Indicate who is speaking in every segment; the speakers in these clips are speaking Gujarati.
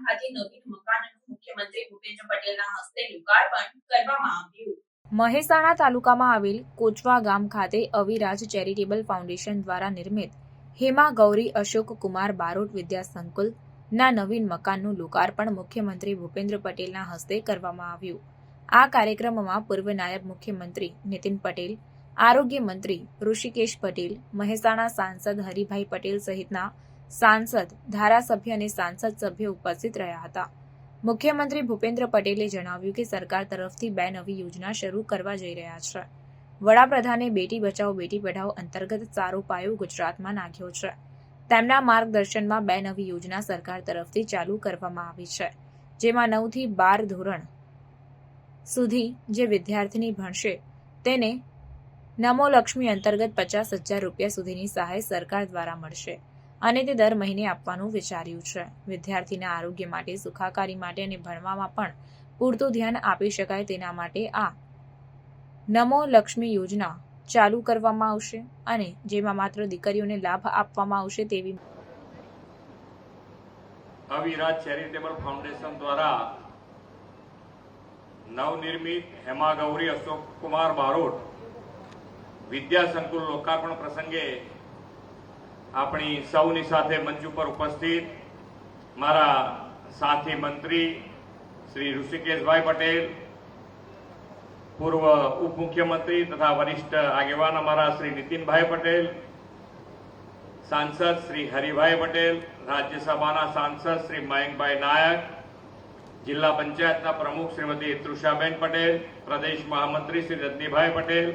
Speaker 1: ખાતે નવીન મકાનનું મુખ્યમંત્રી ભૂપેન્દ્ર પટેલના હસ્તે લોકાર્પણ કરવામાં આવ્યું. મહેસાણા તાલુકામાં આવેલ કોચવા ગામ ખાતે અવિરાજ ચેરિટેબલ ફાઉન્ડેશન દ્વારા નિર્મિત હેમા ગૌરી અશોક કુમાર બારોટ વિદ્યા સંકુલ ના નવીન મકાનનું લોકાર્પણ મુખ્યમંત્રી ભૂપેન્દ્ર પટેલના હસ્તે કરવામાં આવ્યું. આ કાર્યક્રમમાં પૂર્વ નાયબ મુખ્યમંત્રી નીતિન પટેલ, આરોગ્ય મંત્રી ઋષિકેશ પટેલ, મહેસાણા સાંસદ હરિભાઈ પટેલ સહિતના સાંસદ, ધારાસભ્ય અને સાંસદ સભ્ય ઉપસ્થિત રહ્યા હતા. મુખ્યમંત્રી ભૂપેન્દ્ર પટેલે જણાવ્યું કે સરકાર તરફથી બે નવી યોજના શરૂ કરવા જઈ રહ્યા છે. વડાપ્રધાને બેટી બચાવો, બેટી પઢાઓ અંતર્ગત સારો પાયો ગુજરાતમાં નાખ્યો છે. તેમના માર્ગદર્શનમાં બે નવી યોજના સરકાર તરફથી ચાલુ કરવામાં આવી છે, જેમાં નવથી બાર ધોરણ સુધી જે વિદ્યાર્થીની ભણશે, તેને નમો લક્ષ્મી અંતર્ગત પચાસ હજાર રૂપિયા સુધીની સહાય સરકાર દ્વારા મળશે. અને તે દર મહિને આપવાનું વિચાર્યું છે. વિદ્યાર્થીના આરોગ્ય માટે, સુખાકારી માટે અને ભણવામાં પણ પૂરતું ધ્યાન આપી શકાય તેના માટે આ નમો લક્ષ્મી યોજના ચાલુ કરવામાં આવશે અને જેમાં માત્ર દીકરીઓને લાભ આપવામાં આવશે તેવી
Speaker 2: અવિરાજ ચેરિટેબલ ફાઉન્ડેશન દ્વારા નવનિર્મિત હેમા ગૌરી અશોક કુમાર બારોટ વિદ્યા સંકુલ લોકાર્પણ પ્રસંગે આપણી સૌની સાથે મંચ ઉપર ઉપસ્થિત મારા સાથી મંત્રી શ્રી ઋષિકેશભાઈ પટેલ, પૂર્વ ઉપમુખ્યમંત્રી તથા વરિષ્ઠ આગેવાન અમારા શ્રી નીતિનભાઈ પટેલ, સાંસદ શ્રી હરિભાઈ પટેલ, રાજ્યસભાના સાંસદ શ્રી મયંકભાઈ નાયક, જિલ્લા પંચાયતના પ્રમુખ શ્રીમતી તૃષાબેન પટેલ, પ્રદેશ મહામંત્રી શ્રી રજનીભાઈ પટેલ,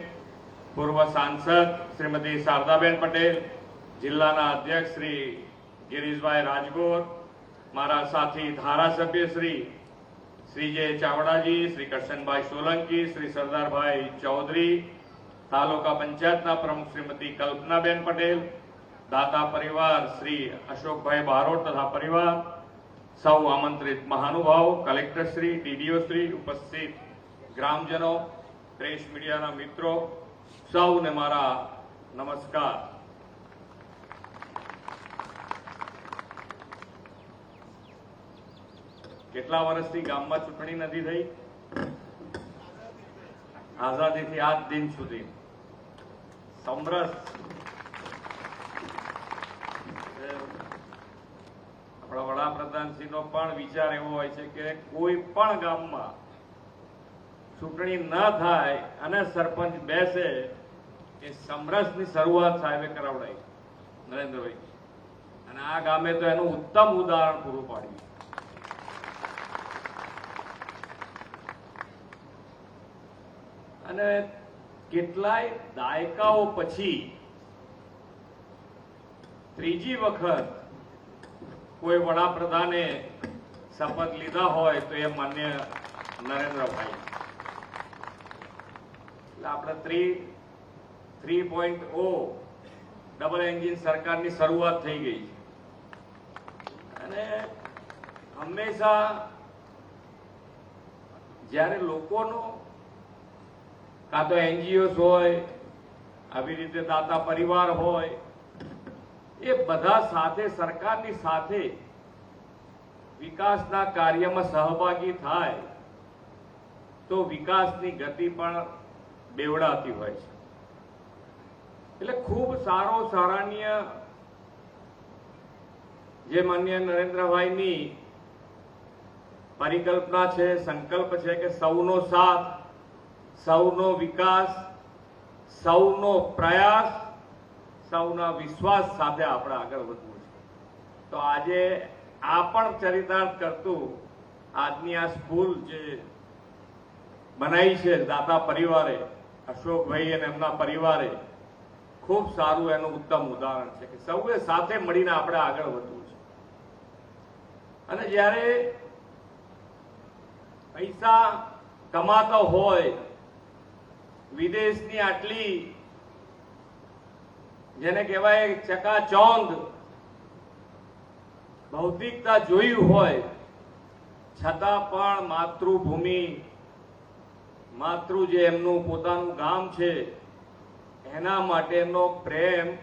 Speaker 2: પૂર્વ સાંસદ શ્રીમતી શારદાબેન પટેલ જિલ્લાના અધ્યક્ષ શ્રી ગિરીશભાઈ રાજગોર, મારા સાથી ધારાસભ્ય શ્રી શ્રી જે ચાવડાજી, શ્રી કરશનભાઈ સોલંકી, શ્રી સરદારભાઈ ચૌધરી, તાલુકા પંચાયતના પ્રમુખ શ્રીમતી કલ્પનાબેન પટેલ, દાતા પરિવાર શ્રી અશોકભાઈ બારોટ તથા પરિવાર, સૌ આમંત્રિત મહાનુભાવો, કલેક્ટર શ્રી, ડીડીઓ શ્રી, ઉપસ્થિત ગ્રામજનો, પ્રેસ મીડિયાના મિત્રો, સૌને મારા નમસ્કાર. કેટલા વર્ષથી ગામમાં ચૂંટણી નથી થઈ? આઝાદીથી આજ દિન સુધી. સમરસ. આપણા વડાપ્રધાનશ્રીનો પણ વિચાર એવો હોય છે કે કોઈ પણ ગામમાં ચૂંટણી ન થાય અને સરપંચ બેસે, એ સમરસની શરૂઆત સાહેબે કરાવડાવી નરેન્દ્રભાઈ. અને આ ગામે તો એનું ઉત્તમ ઉદાહરણ પૂરું પાડ્યું. અને કેટલાય દાયકાઓ પછી ત્રીજી વખત કોઈ વડાપ્રધાને શપથ લીધા હોય તો એ માન્ય નરેન્દ્રભાઈ. એટલે આપણે three three point O double engine સરકારની શરૂઆત થઈ ગઈ છે. અને હંમેશા જ્યારે લોકોનો કાં તો એનજીઓસ હોય, આવી રીતે દાતા પરિવાર હોય, એ બધા સાથે સરકારની સાથે વિકાસના કાર્યમાં સહભાગી થાય, તો વિકાસની ગતિ પણ બેવડાતી હોય છે. એટલે ખૂબ સારો સરાહનીય જે માન્ય નરેન્દ્રભાઈની પરિકલ્પના છે, સંકલ્પ છે કે સૌનો સાથ સૌનો વિકાસ, સૌનો પ્રયાસ, સૌના વિશ્વાસ સાથે આપણે આગળ વધવું છે. તો આજે આ પણ ચરિતાર્થ કરતું આજની આ સ્કૂલ જે બનાવી છે દાતા પરિવારે, અશોકભાઈ અને એમના પરિવારે, ખૂબ સારું એનું ઉત્તમ ઉદાહરણ છે કે સૌએ સાથે મળીને આપણે આગળ વધવું છે. અને જ્યારે પૈસા કમાતો હોય વિદેશની આટલી, જેને કહેવાય ચકાચોંધ, ભૌતિકતા જોયું હોય, છતાં પણ માતૃભૂમિ, માતૃ જે એમનું પોતાનું ગામ છે, એના માટેનો પ્રેમ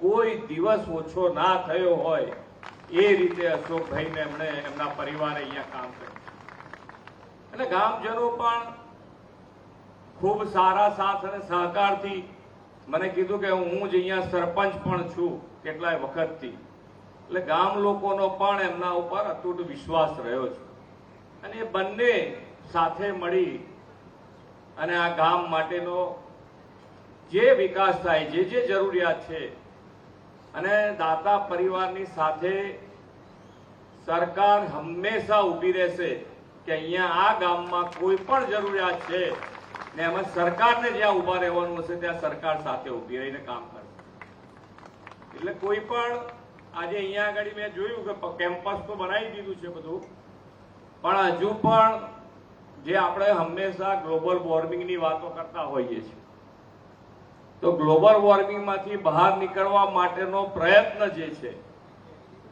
Speaker 2: કોઈ દિવસ ઓછો ના થયો હોય, એ રીતે અશોકભાઈને એમણે એમના પરિવારે અહીંયા કામ કર્યું. એટલે ગામજનો પણ ખૂબ સારા સાથ અને સહકારથી મને કીધું કે હું જ અહીંયા સરપંચ પણ છું કેટલાય વખતથી. એટલે ગામ લોકોનો પણ એમના ઉપર અતૂટ વિશ્વાસ રહ્યો છે. અને એ બંને સાથે મળી અને આ ગામ માટેનો જે વિકાસ થાય, જે જે જરૂરિયાત છે અને દાતા પરિવારની સાથે સરકાર હંમેશા ઊભી રહેશે કે અહીંયા આ ગામમાં કોઈ પણ જરૂરિયાત છે. ને એમાં સરકારને જ્યાં ઊભા રહેવાનું હશે, ત્યાં સરકાર સાથે ઊભી રહીને કામ કરશે એટલે કોઈ પણ આજે અહીંયા આગળ મેં જોયું કે કેમ્પસ તો બનાવી દીધું છે બધું, પણ હજુ પણ જે આપણે હંમેશા ગ્લોબલ વોર્મિંગની વાતો કરતા હોઈએ છીએ. તો ગ્લોબલ વોર્મિંગમાંથી બહાર નીકળવા માટેનો પ્રયત્ન જે છે,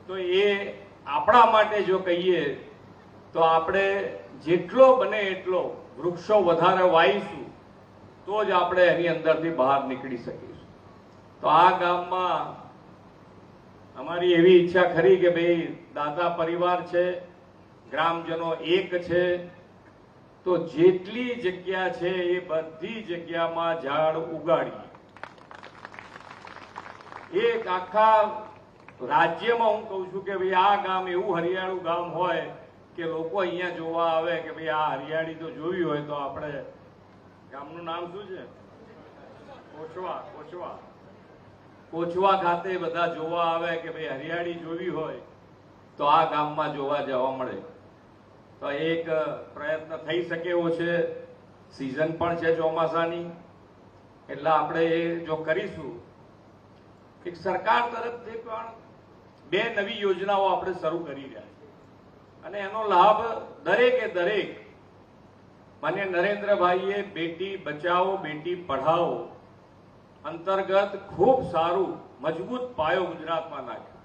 Speaker 2: તો એ આપણા માટે જો કહીએ, તો આપણે જેટલો બને એટલો વૃક્ષો વધારે વાવીશું, તો જ આપણે એની અંદરથી બહાર નીકળી શકીશું. તો આ ગામમાં અમારી એવી ઈચ્છા ખરી કે ભાઈ દાદા પરિવાર છે, ગ્રામજનો એક છે, તો જેટલી જગ્યા છે એ બધી જગ્યામાં ઝાડ ઉગાડીએ. એક આખા રાજ્યમાં હું કહું છું કે ભાઈ આ ગામ એવું હરિયાળું ગામ હોય કે લોકો અહીંયા જોવા આવે કે ભાઈ આ હરિયાળી તો જોવી હોય તો આપણે ગામનું નામ શું છે? કોચવા કોચવા કોચવા ખાતે બધા જોવા આવે કે ભાઈ હરિયાળી જોવી હોય તો આ ગામમાં જોવા જવા મળે. તો એક પ્રયત્ન થઈ શકે એવો છે. સિઝન પણ છે ચોમાસાની. એટલે આપણે એ જો કરીશું, એક સરકાર તરફથી પણ બે નવી યોજનાઓ આપણે શરૂ કરી રહ્યા અને એનો લાભ દરેકે દરેક. માન્ય નરેન્દ્રભાઈએ બેટી બચાવો, બેટી પઢાઓ અંતર્ગત ખૂબ સારું, મજબૂત પાયો ગુજરાતમાં નાખ્યો.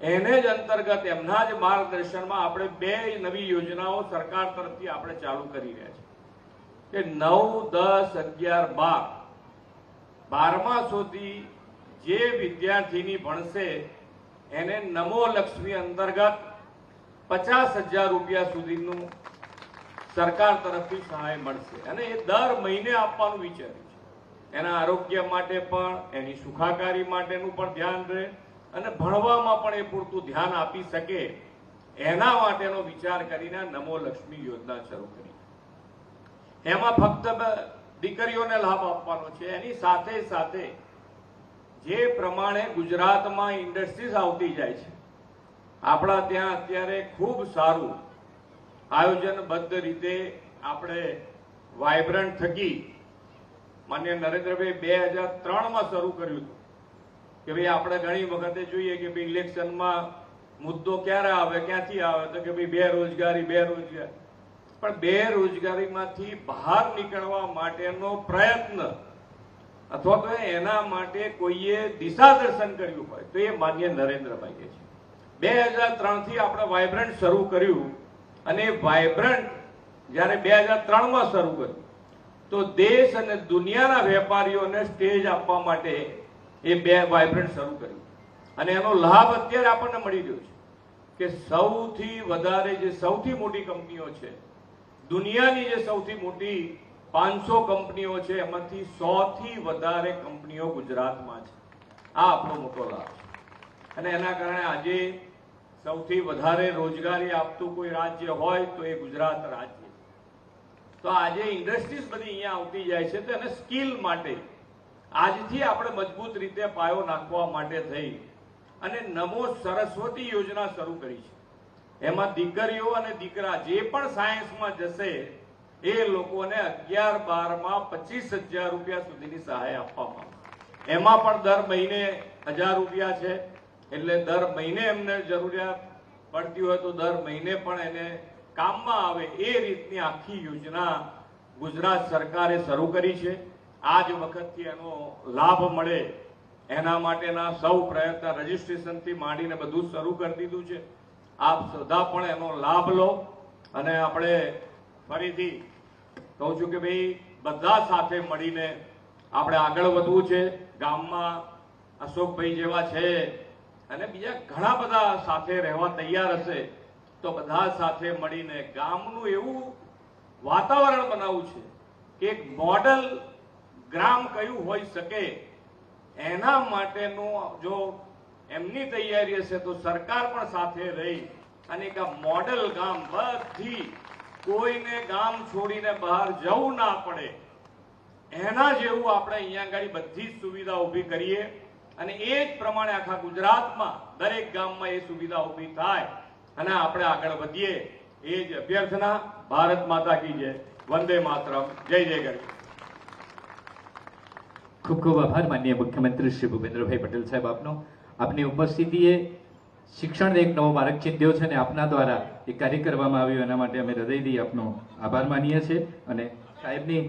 Speaker 2: એને જ અંતર્ગત એમના જ માર્ગદર્શનમાં આપણે બે નવી યોજનાઓ સરકાર તરફથી આપણે ચાલુ કરી રહ્યા છીએ. કે નવ, દસ, અગિયાર, બાર. બારમા સુધી જે વિદ્યાર્થીની ભણશે, એને નમો લક્ષ્મી અંતર્ગત પચાસ હજાર રૂપિયા સુધીનું સરકાર તરફથી સહાય મળશે. અને એ દર મહિને આપવાનું વિચાર્યું છે. એના આરોગ્ય માટે પણ, એની સુખાકારી માટેનું પણ ધ્યાન રહે અને ભણવામાં પણ એ પૂરતું ધ્યાન આપી શકે એના માટેનો વિચાર કરીને નમો લક્ષ્મી યોજના શરૂ કરી. એમાં ફક્ત દીકરીઓને લાભ આપવાનો છે. એની સાથે સાથે જે પ્રમાણે ગુજરાતમાં ઇન્ડસ્ટ્રીઝ આવતી જાય છે આપણા ત્યાં અત્યારે ખૂબ સારું આયોજનબદ્ધ રીતે આપણે વાયબ્રન્ટ થકી માન્ય નરેન્દ્રભાઈ બે હજાર ત્રણમાં શરૂ કર્યું હતું. કે ભાઈ આપણે ઘણી વખતે જોઈએ કે ભાઈ ઇલેક્શનમાં મુદ્દો ક્યારે આવે, ક્યાંથી આવે? તો કે ભાઈ બેરોજગારી બેરોજગારી. પણ બેરોજગારીમાંથી બહાર નીકળવા માટેનો પ્રયત્ન અથવા તો એના માટે કોઈએ દિશા દર્શન કર્યું હોય તો એ માન્ય નરેન્દ્રભાઈએ છે બે હજાર ત્રણથી આપણે વાઇબ્રન્ટ શરૂ કર્યું અને વાઇબ્રન્ટ જ્યારે બે હજાર ત્રણમાં શરૂ કર્યું. તો દેશ અને દુનિયાના વેપારીઓને સ્ટેજ આપવા માટે એ બે વાઇબ્રન્ટ શરૂ કર્યું. અને એનો લાભ અત્યારે આપણને મળી રહ્યો છે કે સૌથી વધારે જે સૌથી મોટી કંપનીઓ છે, દુનિયાની જે સૌથી મોટી પાંચસો કંપનીઓ છે, એમાંથી સો થી વધારે કંપનીઓ ગુજરાતમાં છે. આ આપણો મોટો લાભ છે. અને એના કારણે આજે સૌથી વધારે રોજગારી આપતું કોઈ રાજ્ય હોય તો એ ગુજરાત રાજ્ય તો આજે ઇન્ડસ્ટ્રીઝ બધી અહીંયા આવતી જાય છે તો એને સ્કિલ માટે, આજથી આપણે મજબૂત રીતે પાયો નાખવા માટે થઈ અને નમો સરસ્વતી યોજના શરૂ કરી છે. એમાં દીકરીઓ અને દીકરા જે પણ સાયન્સમાં જશે, એ લોકોને અગિયાર બારમાં પચીસ હજાર રૂપિયા સુધીની સહાય આપવામાં. એમાં પણ દર મહિને હજાર રૂપિયા છે. એટલે દર મહિને એમને જરૂરિયાત પડતી હોય તો દર મહિને પણ એને કામમાં આવે એ રીતની આખી યોજના ગુજરાત સરકારે શરૂ કરી છે. આ જ વખતથી એનો લાભ મળે એના માટેના સૌ પ્રયત્ન રજીસ્ટ્રેશનથી માંડીને બધું શરૂ કરી દીધું છે. આપ બધા પણ એનો લાભ લો અને આપણે ફરીથી કહું છું કે ભાઈ, બધા સાથે મળીને આપણે આગળ વધવું છે. ગામમાં અશોકભાઈ જેવા છે અને બીજા ઘણા બધા સાથે રહેવા તૈયાર હશે, તો બધા સાથે મળીને ગામનું એવું વાતાવરણ બનાવવું છે કે એક મોડલ ગ્રામ કયું હોઈ શકે, એના માટેનું જો એમની તૈયારી હશે તો સરકાર પણ સાથે રહી અને એક આ મોડલ ગામ બધી કોઈને ગામ છોડીને બહાર જવું ના પડે. એના જેવું આપણે અહીંયા આગળ બધી જ સુવિધા ઊભી કરીએ. અને એ જ પ્રમાણે આખા ગુજરાતમાં દરેક ગામમાં એ સુવિધા ઊભી થાય. અને આપણે આગળ વધીએ. એ જ અભ્યર્થના, ભારત માતા કી જય. વંદે માતરમ. જય જય ગણેશ
Speaker 3: ખૂબ ખૂબ આભાર, માનનીય મુખ્યમંત્રી શ્રી ભૂપેન્દ્રભાઈ પટેલ સાહેબ આપનો. આપની ઉપસ્થિતિએ શિક્ષણને એક નવો માર્ગ ચિંધ્યો છે અને આપના દ્વારા એ કાર્ય કરવામાં આવ્યું. એના માટે અમે હૃદયથી આપનો આભાર માનીએ છીએ. અને સાહેબની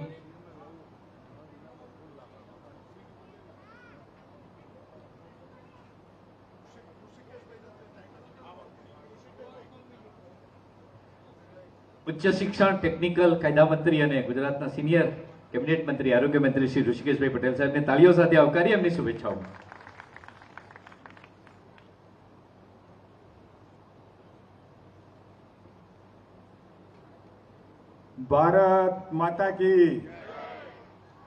Speaker 3: ઉચ્ચ શિક્ષણ ટેકનિકલ કાયદા મંત્રી અને ગુજરાતના સિનિયર કેબિનેટ મંત્રી, આરોગ્ય મંત્રી શ્રી ઋષિકેશભાઈ પટેલ સાહેબને તાળીઓ સાથે આવકારી એમની શુભેચ્છાઓ.
Speaker 4: ભારત માતા કી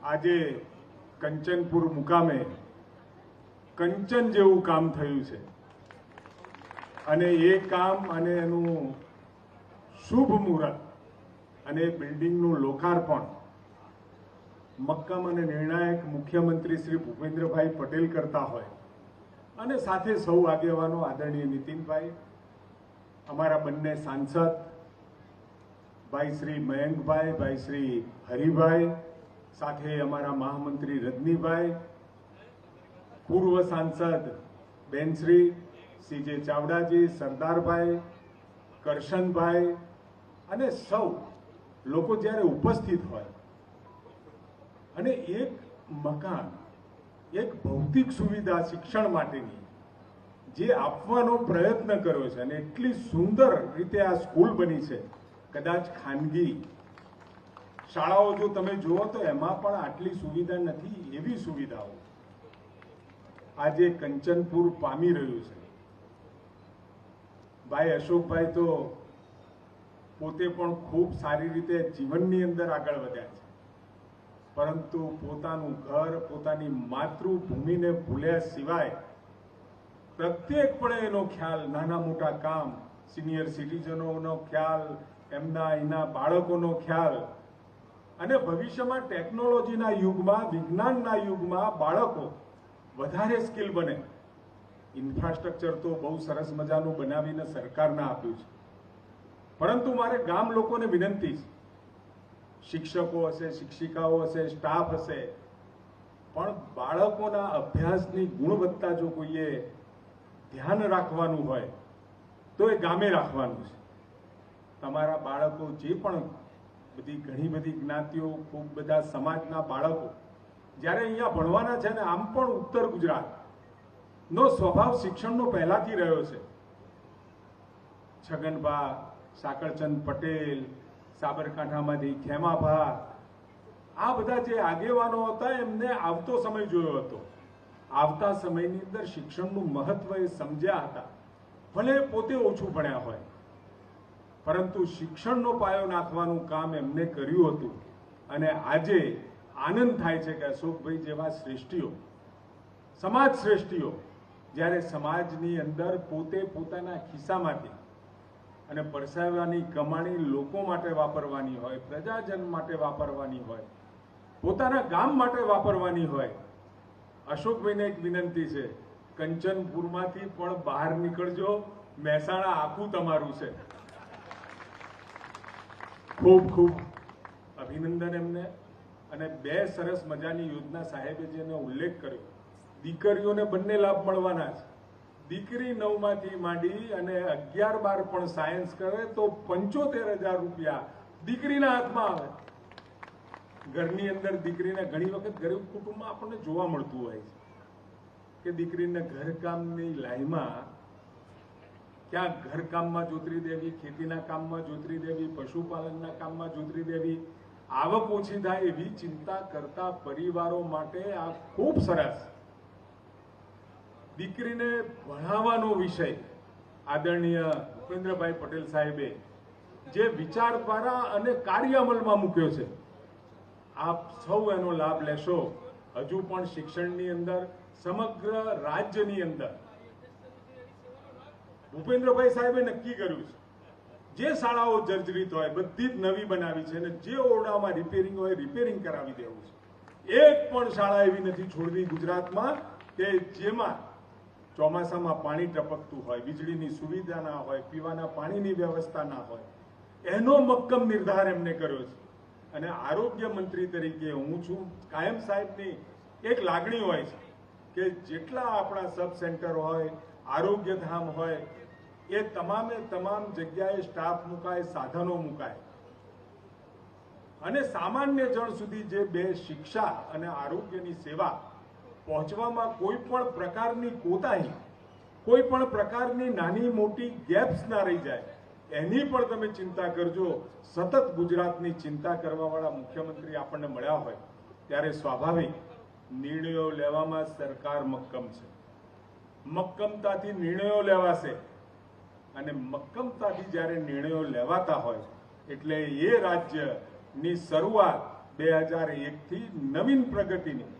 Speaker 4: આજે કંચનપુર મુકામે કંચન જેવું કામ થયું છે. અને એ કામ અને એનું શુભ મુહૂર્ત અને બિલ્ડિંગનું લોકાર્પણ. મક્કમ અને નિર્ણાયક મુખ્યમંત્રી શ્રી ભૂપેન્દ્રભાઈ પટેલ કરતા હોય અને સાથે સૌ આગેવાનો આદરણીય નીતિનભાઈ, અમારા બંને સાંસદ, ભાઈ શ્રી મયંકભાઈ, ભાઈ શ્રી હરિભાઈ, સાથે અમારા મહામંત્રી રજનીભાઈ, પૂર્વ સાંસદ બેનશ્રી, સીજે ચાવડાજી, સરદારભાઈ, કરશનભાઈ અને સૌ લોકો જ્યારે ઉપસ્થિત હોય, અને એક મકાન, એક ભૌતિક સુવિધા શિક્ષણ માટેની, જે આપવાનો પ્રયત્ન કર્યો છે અને એટલી સુંદર રીતે આ સ્કૂલ બની છે, કદાચ ખાનગી. શાળાઓ જો તમે જુઓ તો એમાં પણ આટલી સુવિધા નથી, એવી સુવિધાઓ. આજે કંચનપુર પામી રહ્યું છે. ભાઈ અશોકભાઈ તો પોતે પણ ખૂબ સારી રીતે જીવનની અંદર આગળ વધ્યા છે. પરંતુ પોતાનું ઘર, પોતાની માતૃભૂમિને ભૂલ્યા સિવાય પ્રત્યેકપણે એનો ખ્યાલ, નાના મોટા કામ, સિનિયર સિટીઝનોનો ખ્યાલ, એમના એના બાળકોનો ખ્યાલ અને ભવિષ્યમાં ટેકનોલોજીના યુગમાં, વિજ્ઞાનના યુગમાં બાળકો વધારે સ્કિલ બને. ઇન્ફ્રાસ્ટ્રક્ચર તો બહુ સરસ મજાનું બનાવીને સરકારને આપ્યું છે. પરંતુ મારે ગામ લોકોને વિનંતી છે. શિક્ષકો હશે, શિક્ષિકાઓ હશે, સ્ટાફ હશે, પણ બાળકોના અભ્યાસની ગુણવત્તા જો કોઈએ ધ્યાન રાખવાનું હોય, તો એ ગામે રાખવાનું છે. તમારા બાળકો જે પણ બધી ઘણી બધી જ્ઞાતિઓ, ખૂબ બધા સમાજના બાળકો, જ્યારે અહીંયા ભણવાના છે ને આમ પણ ઉત્તર ગુજરાત, નો સ્વભાવ શિક્ષણનો પહેલાથી રહ્યો છે. છગનભા સાકરચંદ પટેલ, સાબરકાંઠામાંથી ખેમાભા આ બધા જે આગેવાનો હતા, એમને આવતો સમય જોયો હતો. આવતા સમયની અંદર શિક્ષણનું મહત્વ એ સમજ્યા હતા. ભલે પોતે ઓછું ભણ્યા હોય, પરંતુ શિક્ષણનો પાયો નાખવાનું કામ એમને કર્યું હતું. અને આજે આનંદ થાય છે કે અશોકભાઈ જેવા શ્રેષ્ઠીઓ, સમાજ શ્રેષ્ઠીઓ, જ્યારે સમાજની અંદર પોતે પોતાના ખિસ્સામાંથી અને પરસાવવાની કમાણી લોકો માટે વાપરવાની હોય, પ્રજાજન માટે વાપરવાની હોય, પોતાના ગામ માટે વાપરવાની હોય. અશોકભાઈને એક વિનંતી છે, કંચનપુરમાંથી પણ બહાર નીકળજો, મહેસાણા આખું તમારું છે. ખૂબ ખૂબ અભિનંદન એમને. અને બે સરસ મજાની યોજના સાહેબે જેનો ઉલ્લેખ કર્યો. દીકરીઓને બંને લાભ મળવાના છે. દીકરી નવમાંથી માંડી અને અગિયાર બાર પણ સાયન્સ કરે તો પંચોતેર હજાર રૂપિયા દીકરીના હાથમાં આવે. ઘરની અંદર દીકરીને ઘણી વખત ગરીબ કુટુંબમાં આપણને જોવા મળતું હોય છે કે દીકરીને ઘરકામની લાઈમાં ક્યાં ઘરકામમાં જોતરી દેવી, ખેતીના કામમાં જોતરી દેવી, પશુપાલનના કામમાં જોતરી દેવી, આવક ઓછી થાય એવી ચિંતા કરતા પરિવારો માટે આ ખૂબ સરસ દીકરીને ભણાવવાનો વિષય આદરણીય ભૂપેન્દ્રભાઈ પટેલ સાહેબે જે વિચાર દ્વારા અને કાર્ય અમલમાં મૂક્યો છે. આપ સૌ એનો લાભ લેશો. હજુ પણ શિક્ષણની અંદર, સમગ્ર રાજ્યની અંદર. ભૂપેન્દ્રભાઈ સાહેબે નક્કી કર્યું છે. જે શાળાઓ જર્જરિત હોય, બધી જ નવી બનાવી છે અને જે ઓરડામાં રિપેરિંગ હોય રિપેરિંગ કરાવી દેવું છે. એક પણ શાળા એવી નથી છોડવી ગુજરાતમાં કે જેમાં ચોમાસામાં પાણી ટપકતું હોય, વીજળીની સુવિધા ના હોય, પીવાના પાણીની વ્યવસ્થા ના હોય, એનો મક્કમ નિર્ધાર એમને કર્યો છે. અને આરોગ્ય મંત્રી તરીકે હું છું, કાયમ સાહેબની એક લાગણી હોય છે કે જેટલા આપણા સબ સેન્ટર હોય, આરોગ્ય ધામ હોય, એ તમામે તમામ જગ્યાએ સ્ટાફ મુકાય, સાધનો મુકાય. અને સામાન્ય જણ સુધી જે બે શિક્ષા અને આરોગ્યની સેવા પહોંચવામાં કોઈ પણ પ્રકારની કોતાહી કોઈ પણ પ્રકારની નાની મોટી ગેપ્સ ના રહી જાય. એની પણ તમે ચિંતા કરજો. સતત ગુજરાતની ચિંતા કરવાવાળા મુખ્યમંત્રી આપણને મળ્યા હોય, ત્યારે સ્વાભાવિક નિર્ણયો લેવામાં સરકાર મક્કમ છે. મક્કમતાથી નિર્ણયો લેવાશે અને મક્કમતાથી જ્યારે નિર્ણયો લેવાતા હોય, એટલે એ રાજ્યની શરૂઆત બે હજાર એકથી નવીન પ્રગતિની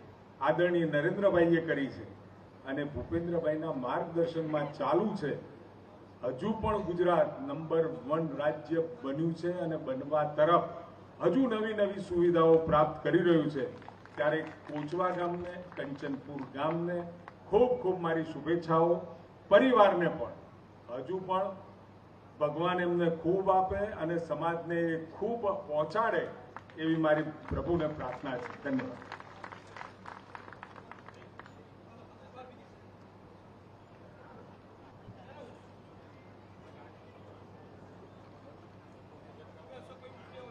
Speaker 4: આદરણીય નરેન્દ્રભાઈએ કરી છે અને ભૂપેન્દ્રભાઈના માર્ગદર્શનમાં ચાલુ છે. હજુ પણ ગુજરાત નંબર વન રાજ્ય બન્યું છે અને બનવા તરફ હજુ નવી નવી સુવિધાઓ પ્રાપ્ત કરી રહ્યું છે. ત્યારે કોચવા ગામને, કંચનપુર ગામને ખૂબ ખૂબ મારી શુભેચ્છાઓ. પરિવારને પણ. હજુ પણ ભગવાન એમને ખૂબ આપે અને સમાજને ખૂબ પહોંચાડે એવી મારી પ્રભુને પ્રાર્થના છે. ધન્યવાદ.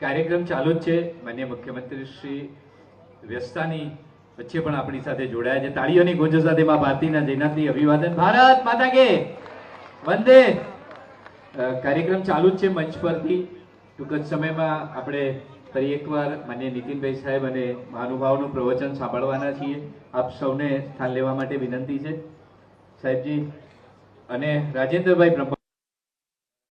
Speaker 3: કાર્યક્રમ ચાલુ જ છે. માન્ય મુખ્યમંત્રી શ્રી વ્યસ્તાની વચ્ચે પણ આપણી સાથે જોડાયા છે. તાળીઓની ગુંજ સાથે માં ભારતીના જયનાથની અભિવાદન. ભારત માતા કે! વંદે! કાર્યક્રમ ચાલુ જ છે મંચ પરથી. ટૂંક જ સમયમાં આપણે ફરી એકવાર માન્ય નીતિનભાઈ સાહેબ અને મહાનુભાવનું પ્રવચન સાંભળવાના છીએ. આપ સૌને સ્થાન લેવા માટે વિનંતી છે. સાહેબજી અને રાજેન્દ્રભાઈ બ્રહ્મ